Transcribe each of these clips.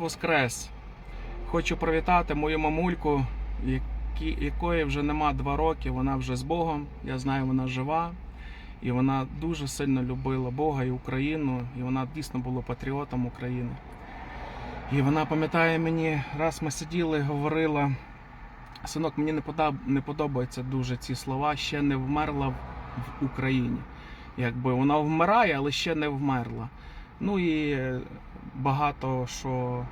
Воскрес! Хочу привітати мою мамульку, якої вже нема два роки. Вона вже з Богом. Я знаю, вона жива. І вона дуже сильно любила Бога і Україну. І вона дійсно була патріотом України. І вона пам'ятає мені, раз ми сиділи, і говорила. Синок, мені не не подобаються дуже ці слова. Ще не вмерла в Україні. Якби вона вмирає, але ще не вмерла. Ну і багато що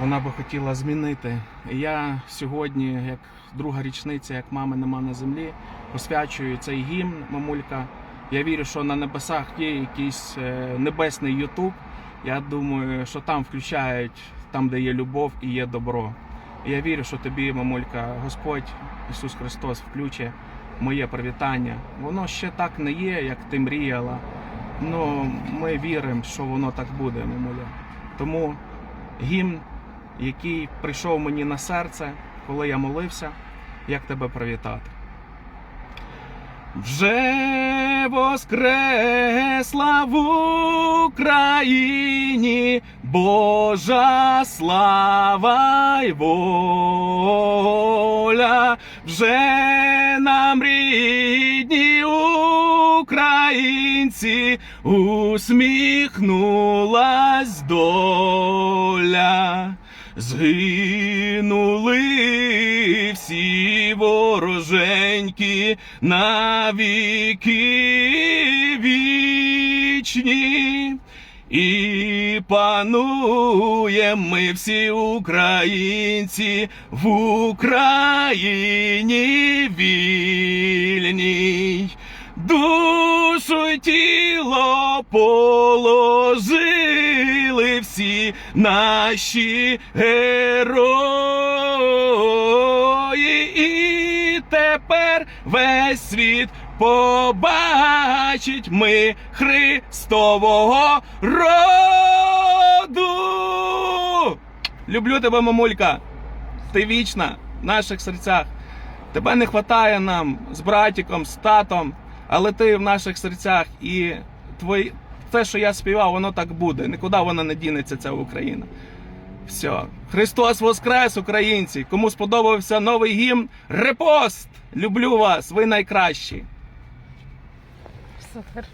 вона би хотіла змінити. Я сьогодні, як друга річниця, як мами нема на землі, посвячую цей гімн, мамулька. Я вірю, що на небесах є якийсь е, небесний Ютуб. Я думаю, що там включають там, де є любов і є добро. Я вірю, що тобі, мамулька, Господь Ісус Христос включить моє привітання. Воно ще так не є, як ти мріяла. Ну, ми віримо, що воно так буде, мамуля. Тому гімн, який прийшов мені на серце, коли я молився, як тебе привітати. Вже воскресла в Україні Божа слава й воля, вже нам рідні українці усміхнулась доля. Згинули всі вороженьки на віки вічні. І пануєм ми всі українці в Україні тіло положили всі наші герої, і тепер весь світ побачить ми Христового роду. Люблю тебе, мамулька. Ти вічна в наших серцях. Тебе не вистачає нам з братиком, з татом, але ти в наших серцях і твої, те, що я співав, воно так буде. Нікуди воно не дінеться, ця Україна. Все. Христос Воскрес, українці! Кому сподобався новий гімн, репост! Люблю вас, ви найкращі. Супер.